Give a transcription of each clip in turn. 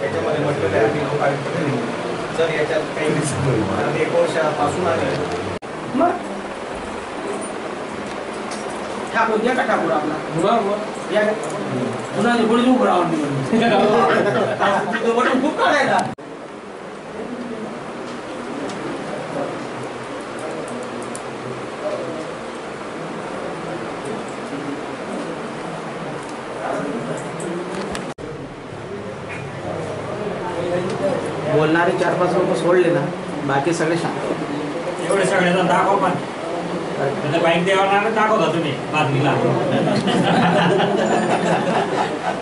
त्याच्यामध्ये म्हटलेलं आहे आम्ही लोक आयुक्त प्रतिनिधी जर याच्यात काही कारण एक वर्षापासून आम्ही मग? ठाकूर या का ठाकूर आपला? या का? पुन्हा ते पुढे उभं राहून निवडून. खूप काढायचा. बोलणारे चार पाच लोक सोडले ना बाकी सगळे शांत. एवढे सगळेजण दाखव पण. बाईक देवाना दाखवता तुम्ही बातमीला.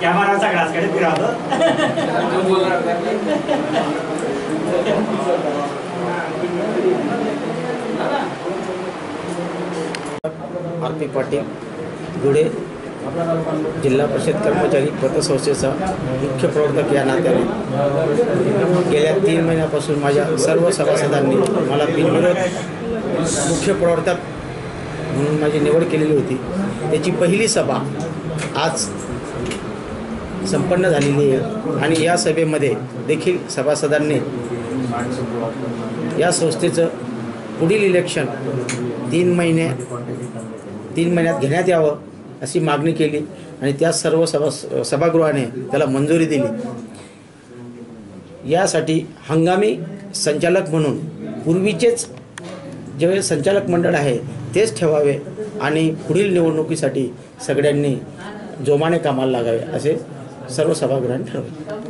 कॅमेरा सगळ्याचकडे फिरवतो. आरती पाटील गुडे जिल्हा परिषद कर्मचारी पतसंस्थेचा मुख्य प्रवर्तक या नात्याने. गेल्या तीन महिन्यापासून माझ्या सर्व सभासदांनी मला बिनविरोध मुख्य प्रवर्तक म्हणून माझी निवड केलेली होती. त्याची पहिली सभा आज संपन्न झालेली आहे आणि या सभेमध्ये देखील सभासदांनी या संस्थेचं पुढील इलेक्शन तीन महिने तीन महिन्यात घेण्यात यावं. अशी मागणी केली आणि त्या सर्व सभा सभागृहाने त्याला मंजुरी दिली. यासाठी हंगामी संचालक म्हणून पूर्वीचेच जे संचालक मंडळ आहे तेच ठेवावे आणि पुढील निवडणुकीसाठी सगळ्यांनी जोमाने कामाला लागावे असे सर्व सभागृहांनी ठरवले.